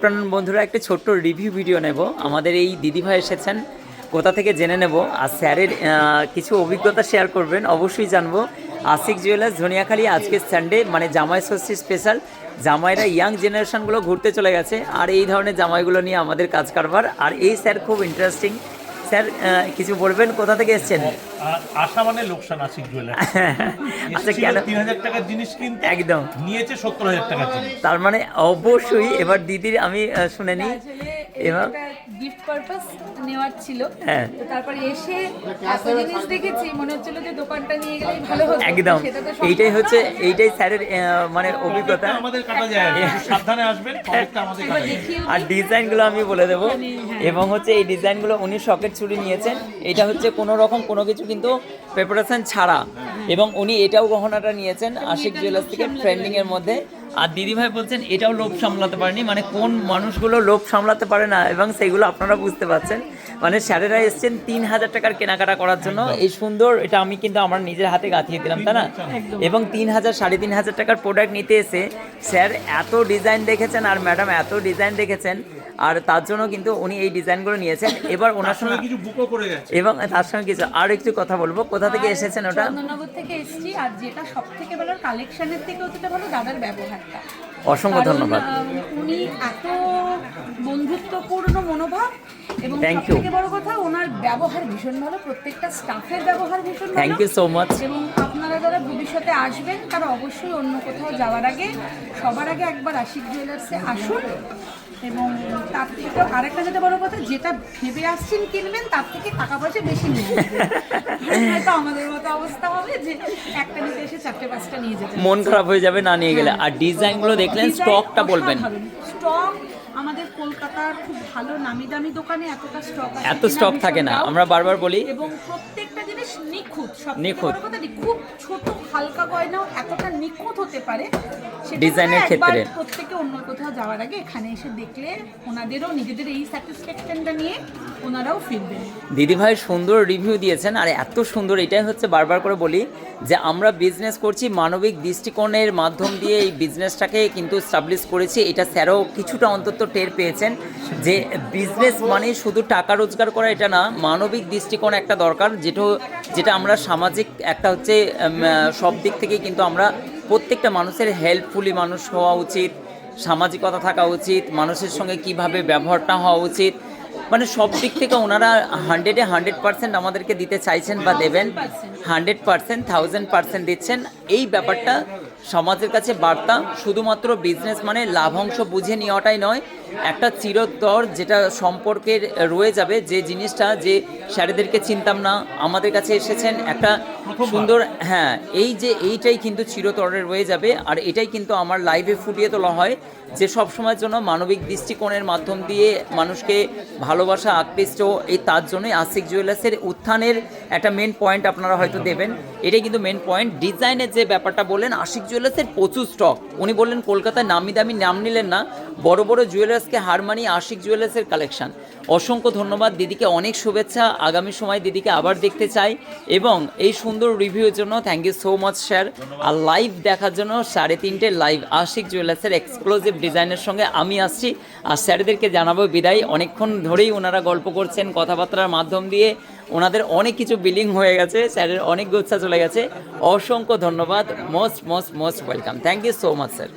প্রাণ বন্ধুরা, একটা ছোট্ট রিভিউ ভিডিও নেব। আমাদের এই দিদিভাই এসেছেন, কোথা থেকে জেনে নেব? আর স্যারের কিছু অভিজ্ঞতা শেয়ার করবেন, অবশ্যই জানব। আশিক জুয়েলার্স ধনিয়াখালী, আজকে সানডে মানে জামাই ষষ্ঠী স্পেশাল জামাইরা ইয়াং জেনারেশনগুলো ঘুরতে চলে গেছে, আর এই ধরনের জামাইগুলো নিয়ে আমাদের কাজ কারবার। আর এই স্যার খুব ইন্টারেস্টিং স্যার কিছু বলবেন? কোথা থেকে এসেছেন? আশা মানে লোকসান আশিক জুয়েলার্স আচ্ছা কেন? তিন হাজার টাকার জিনিস কিনতে একদম। নিয়েছে সত্তর হাজার টাকার জিনিস। তার মানে অবশ্যই এবার দিদির আমি শুনে নিই। এবার গিফট পারপাস নেওয়ার ছিল। হ্যাঁ। তো তারপরে এসে এত জিনিস দেখেছি মনে হচ্ছিল যে দোকানটা নিয়ে গেলেই ভালো হতো। একদম। এইটাই হচ্ছে এইটাই স্যারের মানে অভিজ্ঞতা। আমাদের কাটা যায় সাবধানে আসবেন আমাদের আর ডিজাইনগুলো আমি বলে দেবো। হ্যাঁ। এবং হচ্ছে এই ডিজাইনগুলো উনি শকের চুড়ি নিয়েছেন। এটা হচ্ছে কোনো রকম কোনো কিছু কিন্তু প্রিপারেশন ছাড়া। এবং উনি এটাও গহনাটা নিয়েছেন আশিক জুয়েলার্স থেকে ট্রেন্ডিং এর মধ্যে। আর দিদিভাই বলছেন, এটাও লোভ সামলাতে পারেনি মানে কোন মানুষগুলো লোভ সামলাতে পারে না, এবং সেগুলো আপনারা বুঝতে পারছেন। মানে স্যারেরা এসছেন তিন হাজার টাকার কেনাকাটা করার জন্য। এই সুন্দর এটা আমি কিন্তু আমার নিজের হাতে গাঁথিয়ে দিলাম তাই না? এবং তিন হাজার সাড়ে তিন হাজার টাকার প্রোডাক্ট নিতে এসে স্যার এত ডিজাইন দেখেছেন আর ম্যাডাম এত ডিজাইন দেখেছেন আর তার জন্য কিন্তু উনি এই ডিজাইনগুলো নিয়েছেন। এবার ওনার সঙ্গে কিছু বুকও করে গেছে। এবং তার সঙ্গে কিছু আর একটু কথা বলব। কোথা থেকে এসেছেন ওটা? চন্দননগর থেকে এসেছি আর যেটা সব থেকে ভালো কালেকশনের থেকে হচ্ছে ভালো দাদার ব্যবহারটা। অসংখ্য ধন্যবাদ। উনি এত বন্ধুত্বপূর্ণ মনোভাব এবং. সবথেকে বড় কথা ওনার ব্যবহার ভীষণ ভালো প্রত্যেকটা স্টাফের ব্যবহার ভীষণ ভালো থ্যাংক ইউ সো মাচ এবং আপনারা যারা ভবিষ্যতে আসবেন তারা অবশ্যই অন্য কোথাও যাওয়ার আগে সবার আগে একবার আশিক জুয়েলার্সে আসুন এবং তার থেকে আরেকটা যেটা বড় কথা যেটা ভেবে আসছেন কিনবেন তার থেকে টাকা পয়সা বেশি নিয়ে। হয়তো আমাদের মতো অবস্থা হবে যে একটা নিতে এসে চারটে পাঁচটা নিয়ে যেতে মন খারাপ হয়ে যাবে না নিয়ে গেলে। আর ডিজাইনগুলো দেখলেন স্টকটা বলবেন। স্টক আমাদের কলকাতার খুব ভালো নামি দামি দোকানে এতটা স্টক এত stock থাকে না, আমরা বারবার বলি। এবং প্রত্যেকটা জিনিস নিখুঁত সব নিখুঁত। খুব ছোট হালকা গয়নাও এতটা নিখুঁত হতে পারে ডিজাইনের ক্ষেত্রে। প্রত্যেকে অন্য কোথাও যাওয়ার আগে এখানে এসে দেখলে ওনাদেরও নিজেদের এই স্যাটিসফ্যাকশনটা নিয়ে ওনারাও ফিরবেন দিদিভাই সুন্দর রিভিউ দিয়েছেন আর এত সুন্দর এটাই হচ্ছে বারবার করে বলি যে আমরা বিজনেস করছি মানবিক দৃষ্টিকোণের মাধ্যম দিয়ে এই বিজনেসটাকে কিন্তু স্টাবলিশ করেছি এটা স্যারও কিছুটা অন্তত টের পেয়েছেন যে বিজনেস মানে শুধু টাকা রোজগার করা, এটা না, মানবিক দৃষ্টিকোণ একটা দরকার, যেটা যেটা আমরা সামাজিক একটা হচ্ছে সব দিক থেকে কিন্তু আমরা প্রত্যেকটা মানুষের হেল্পফুলি মানুষ হওয়া উচিত, সামাজিকতা থাকা উচিত, মানুষের সঙ্গে কীভাবে ব্যবহারটা হওয়া উচিত। মানে সব দিক থেকে ওনারা হান্ড্রেডে হান্ড্রেড পার্সেন্ট আমাদেরকে দিতে চাইছেন বা দেবেন হান্ড্রেড পার্সেন্ট থাউজেন্ড পার্সেন্ট দিচ্ছেন। এই ব্যাপারটা সমাজের কাছে বার্তা শুধুমাত্র বিজনেস মানে লাভাংশ বুঝে নেওয়াটাই নয় একটা চিরতর যেটা সম্পর্কের রয়ে যাবে যে জিনিসটা যে স্যারেদেরকে চিনতাম না আমাদের কাছে এসেছেন একটা সুন্দর হ্যাঁ এই যে এইটাই কিন্তু চিরতরে রয়ে যাবে আর এটাই কিন্তু আমার লাইভে ফুটিয়ে তোলা হয় যে সব সময়ের জন্য মানবিক দৃষ্টিকোণের মাধ্যম দিয়ে মানুষকে ভালোবাসা আকৃষ্ট এই তার জন্যই আশিক জুয়েলার্সের উত্থানের একটা মেন পয়েন্ট আপনারা হয়তো দেবেন। এটাই কিন্তু মেন পয়েন্ট ডিজাইনের যে ব্যাপারটা বললেন আশিক জুয়েলার্সের প্রচুর স্টক উনি বললেন, কলকাতায় নামি দামি নাম নিলেন না, বড় বড় জুয়েলার্সকে হার মানিয়ে আশিক জুয়েলার্সের কালেকশন অসংখ্য ধন্যবাদ দিদিকে, অনেক শুভেচ্ছা। আগামী সময় দিদিকে আবার দেখতে চাই এবং এই সুন্দর রিভিউর জন্য thank you so much sir R live দেখার জন্য সাড়ে তিনটে লাইভ আশিক জুয়েলার্সের এক্সক্লুসিভ ডিজাইনের সঙ্গে আমি আসছি। আর স্যারদেরকে জানাব বিদায়। অনেকক্ষণ ধরেই ওনারা গল্প করছেন, কথাবার্তার মাধ্যম দিয়ে। ওনাদের অনেক কিছু বিলিং হয়ে গেছে, স্যারের অনেক গুচ্ছা চলে গেছে। অসংখ্য ধন্যবাদ most most most welcome thank you so much sir